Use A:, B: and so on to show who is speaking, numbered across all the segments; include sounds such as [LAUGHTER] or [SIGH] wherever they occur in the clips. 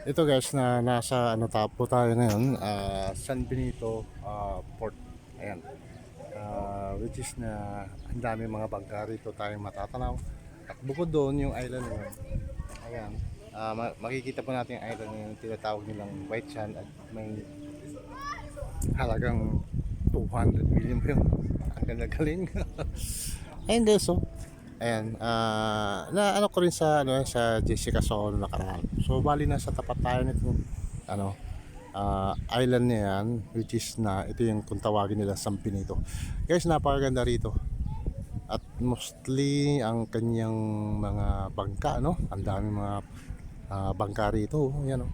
A: Ito guys na nasa ano tapo tayo ngayon, ah, San Benito ah, Port. Ayan. Ah, which is na ang dami mga bangka rito tayong matatanaw. At bukod doon yung island na yun. Ayan. Ma- makikita po natin yung island na yun, tinatawag nilang White Sand at may halagang 200 million po yun. [LAUGHS] Ang ganda galing. [LAUGHS] Ayan guys, oh. Ayan, ah, na ano ko rin sa ano sa Jessica na nakaraan. So bali na sa tapat tayo nito ano ah, island na yan which is na ito yung kung tawagin nila San Benito. Guys, napakaganda rito. At mostly ang kanyang mga bangka no, ang dami mga ah, bangka rito, yan oh.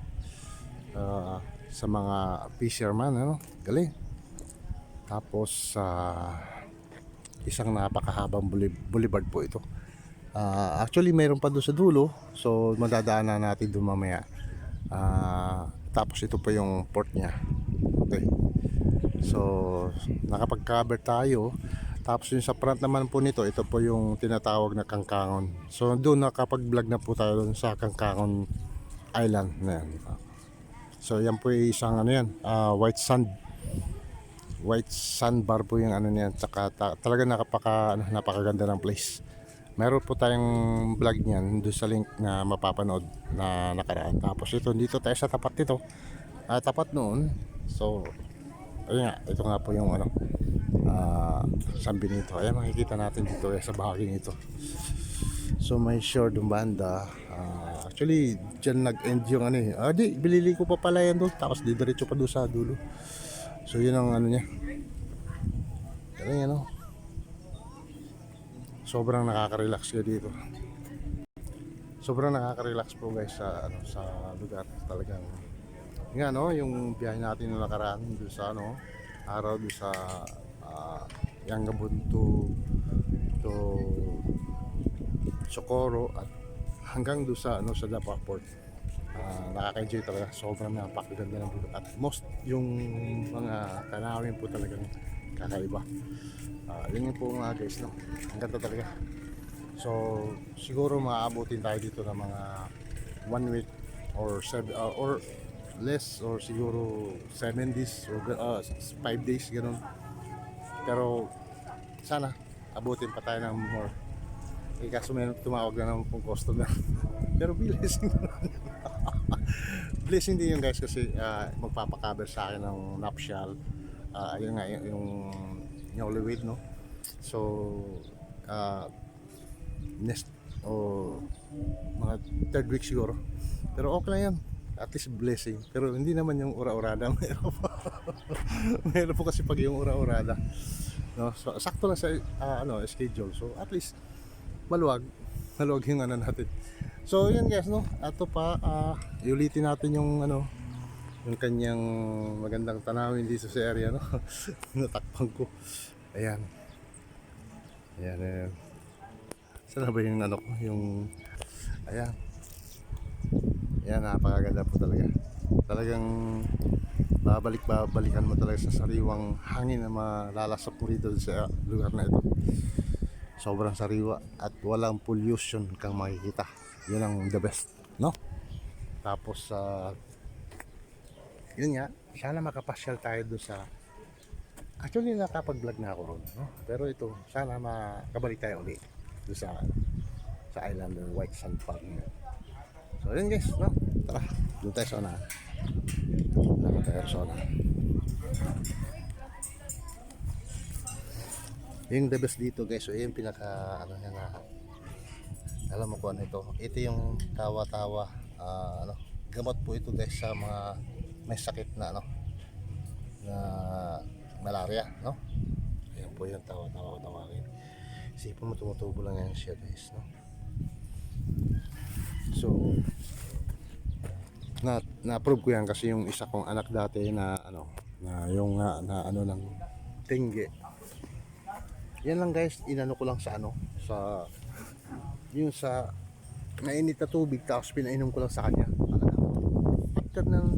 A: Ah, sa mga fisherman ano, galing. Tapos sa isang napakahabang boulevard po ito. Ah, actually, mayroon pa doon sa dulo. So, madadaanan natin doon mamaya. Ah, tapos ito pa yung port niya. Okay. So, nakapag-cover tayo. Tapos yung sa front naman po nito, ito po yung tinatawag na Kangkangon. So, doon nakapag-vlog na po tayo doon sa Kangkangon Island na yan. So, yan po yung isang ano yan, ah, white sand white sandbar po yung ano niyan tsaka ta- talaga nakapaka ano, napakaganda ng place. Meron po tayong vlog niyan doon sa link na mapapanood na nakaraan. Tapos ito dito tayo sa tapat nito. Ah, tapat noon. So ayun nga ito nga po yung ano ah San Benito. Ayan makikita natin dito eh, sa bahagi nito. So may shore doon banda. Ah, actually dyan nag-end yung ano eh. Ah di bilili ko pa pala yan doon. Tapos didiretso pa doon sa dulo So yun ang ano niya. Galing ano. Sobrang nakaka-relax ka dito. Sobrang nakaka-relax po guys sa ano sa lugar talagang. Nga no, yung biyahe natin na nakaraan doon sa ano, araw doon sa uh, Yangabun to to Socorro at hanggang doon sa ano sa Dapa Port Ah, nakaka-enjoy talaga. Sobrang napakaganda ng bundok. At most, yung mga tanawin po talagang kakaiba. Ah, yun yung po mga guys, no? Ang ganda talaga. So, siguro maaabutin tayo dito ng mga one week or seven, ah, or less or siguro 7 days or 5 days ganun. Pero sana abutin pa tayo ng more. Eh, kaso may tumawag na naman pong customer. [LAUGHS] Pero bilis. [LAUGHS] blessing din yun guys kasi ah, magpapacover sa akin ng nuptial. Uh, yun nga yung, yung newlywed no? So uh, next o mga third week siguro. Pero okay lang yan at least blessing. Pero hindi naman yung ura-urada. [LAUGHS] Meron po. Meron po kasi pag yung ura-urada. No? So, sakto lang sa ah, ano schedule. So at least maluwag maluwag yung ano natin So yun guys no, ato pa ah, iulitin natin yung ano yung kanyang magandang tanawin dito sa area no. [LAUGHS] Natakpan ko. Ayan. Ayan, ayan. Saan ba yung ano ko, yung ayan. Ayan, napakaganda po talaga. Talagang babalik babalikan mo talaga sa sariwang hangin na malalasap mo rito sa lugar na ito. Sobrang sariwa at walang pollution kang makikita. Yun ang the best no? Tapos sa yun nga sana makapasyal tayo doon sa actually nakapag vlog na ako ron no? pero ito sana makabalik tayo ulit doon sa sa island ng white sand park so yun guys no? Tara doon tayo sa unahan tara tayo sa unahan yung the best dito guys so yung pinaka ano yan na alam mo kung ano ito. Ito yung tawa-tawa ah, ano. Gamot po ito guys sa mga may sakit na ano na malaria no? Ayan po yung tawa-tawa tawagin. Isipin mo tumutubo lang yan siya guys no? So na na-approve ko yan kasi yung isa kong anak dati na ano na yung nga na ano ng tingge yan lang guys inano ko lang sa ano sa yung sa mainit na tubig tapos pinainom ko lang sa kanya. After ng